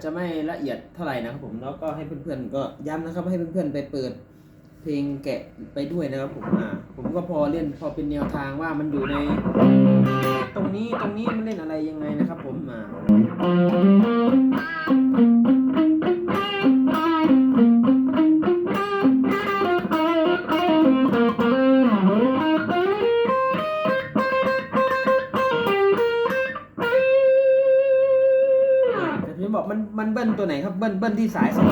จจะไม่ละเอียดเท่าไหร่นะครับผมแล้วก็ให้เพื่อนๆก็ย้ำนะครับให้เพื่อนๆไปเปิดเพลงแกะไปด้วยนะครับผมอ่าผมก็พอเล่นพอเป็นแนวทางว่ามันอยู่ใน ตรงนี้ตรงนี้มันเล่นอะไรยังไงนะครับผมอ่า เบิ้ลตัวไหนครับเบิ้ลเบิ้ลที่สายสอง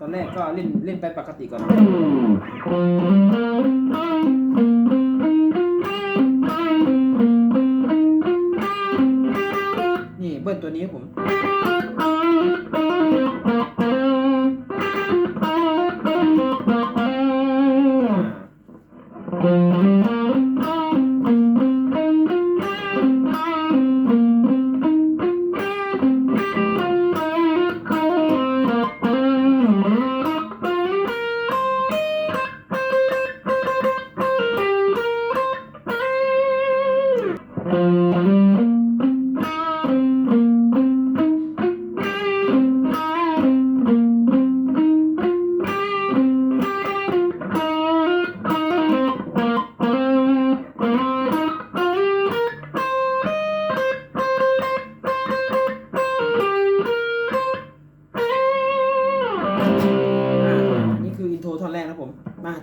ตอนแรกก็เล่นเล่นไปปกติก่อน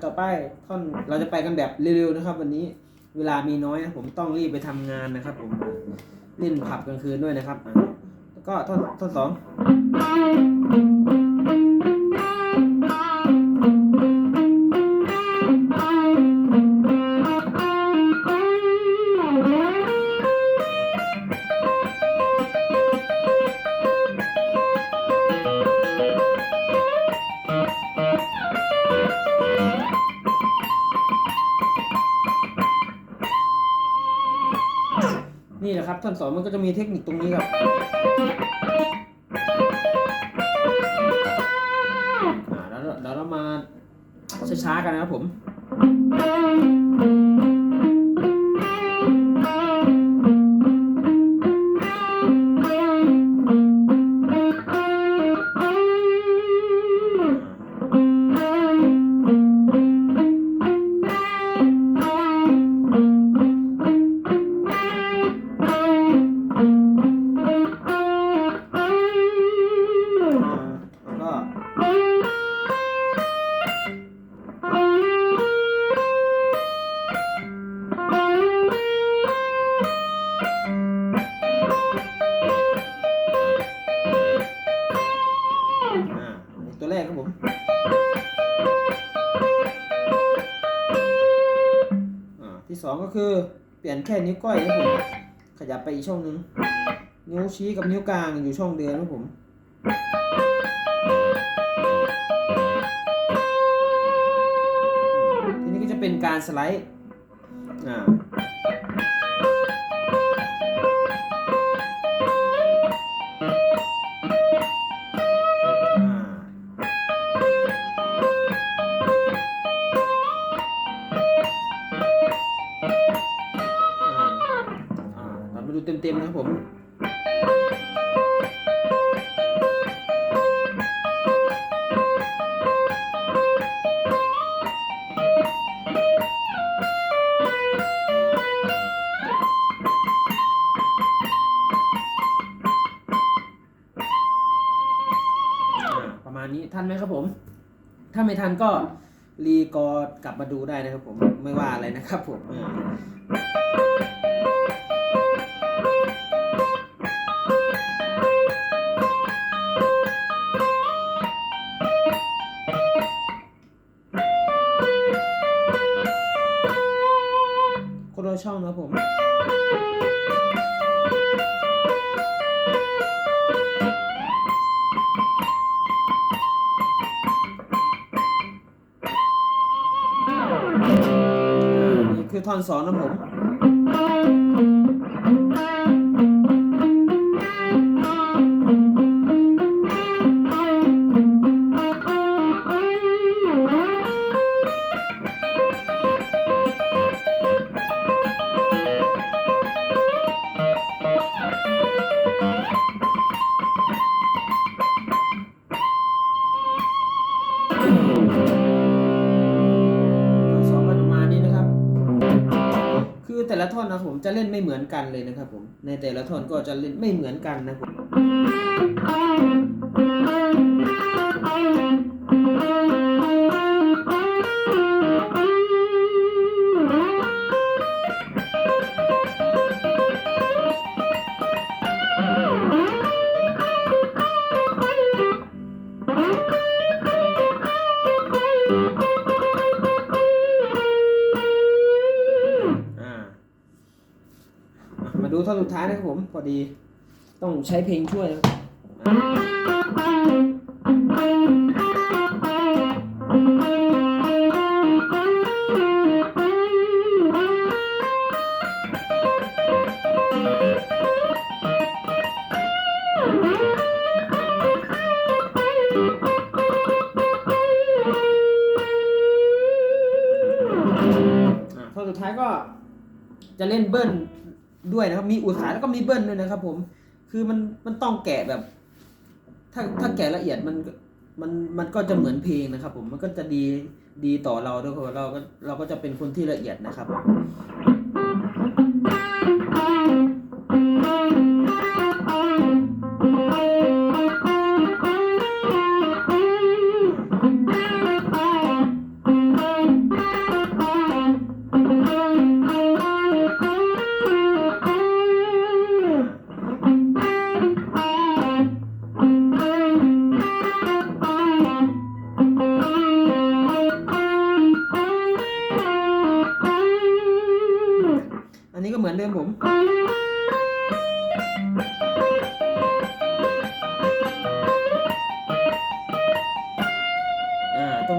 ต่อไปท่อนเราจะไปกันแบบเร็วๆนะครับ วันนี้เวลามีน้อยนะผมต้องรีบไปทำงานนะครับ ผมเล่นผับกลางคืนด้วยนะครับแล้วก็ท่อนท่อนสอง ท่อนสอนมันก็จะมีเทคนิคตรงนี้ครับ แล้วเดี๋ยวเรามาช้าๆกันนะครับผม อ่าที่สองก็คือเปลี่ยนแค่นิ้วก้อยนะผมขยับไปอีกช่องหนึ่งนิ้วชี้กับนิ้วกลางอยู่ช่องเดือนนะผมทีนี้ก็จะเป็นการสไลด์อ่า เต็มๆนะครับผมประมาณนี้ทันไหมครับผม ถ้าไม่ทันก็รีกอร์กลับมาดูได้นะครับผม ไม่ว่าอะไรนะครับผม ช่องนะผมคือท่อนสองนะผม จะเล่นไม่เหมือนกันเลยนะครับผม ในแต่ละท่อนก็จะเล่นไม่เหมือนกันนะครับ ดูท่อนสุดท้ายนะครับผม พอดี ต้องใช้เพลงช่วยนะครับอ่าอ่าท่อนสุดท้ายก็จะเล่นเบิ้ล ด้วยนะครับ มีอุตสายแล้วก็มีเบิ้ลด้วยนะครับ ผม คือมันมันต้องแกะแบบ ถ้าถ้าแกะละเอียดมันมันมันก็จะเหมือนเพลงนะครับ ผมมันก็จะดีดีต่อเราด้วยเพราะว่าเราก็เราก็จะเป็นคนที่ละเอียดนะครับ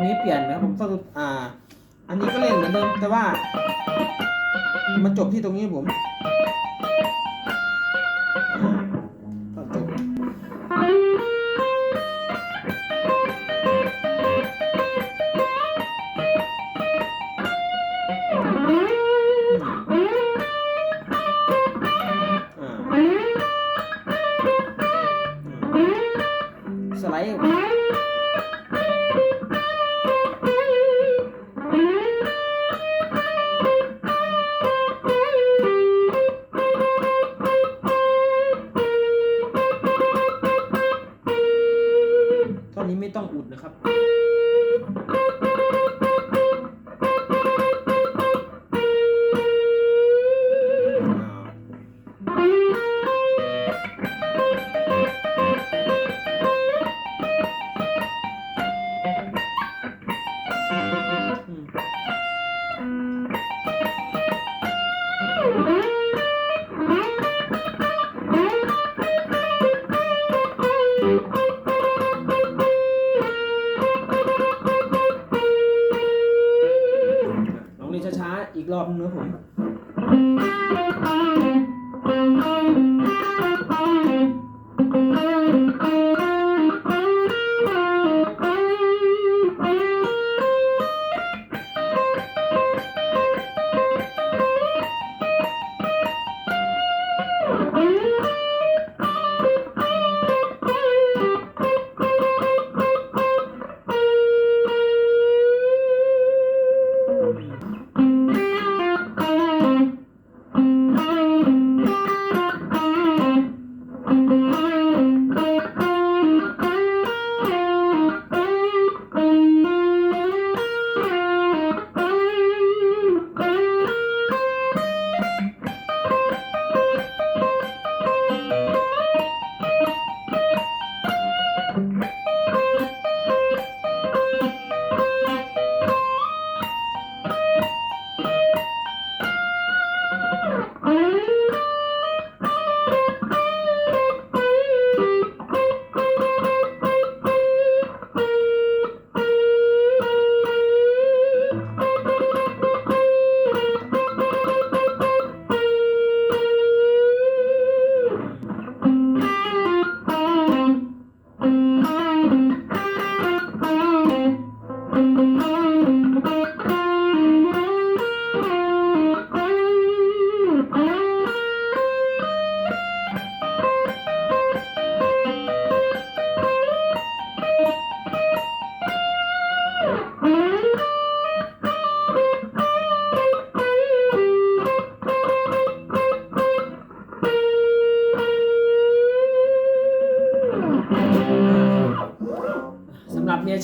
นี้เปลี่ยนนะครับผมต้ออ่า อันนี้ก็เล่นเหมือนเดิมแต่ว่า มันจบที่ตรงนี้ผม่ต้องอุดนะครับ อีกรอบนึงนะผมอ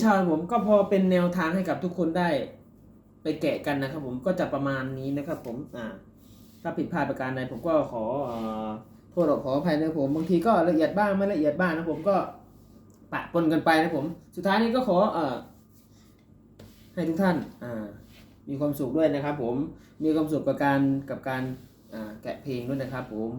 ชาครับผมก็พอเป็นแนวทางให้กับทุกคนได้ ไปแกะกันนะครับ ผมก็จะประมาณนี้นะครับ ผมอ่าถ้าผิดพลาดประการใดผมก็ขอโทษขออภัยนะผมบางทีก็ละเอียดบ้างไม่ละเอียดบ้างนะผมก็ปะปนกันไปนะผม สุดท้ายนี้ก็ขอเอ่อให้ทุกท่านอ่ามีความสุขด้วยนะครับ ผมมีความสุขกับการกับการแกะเพลงด้วยนะครับ ผม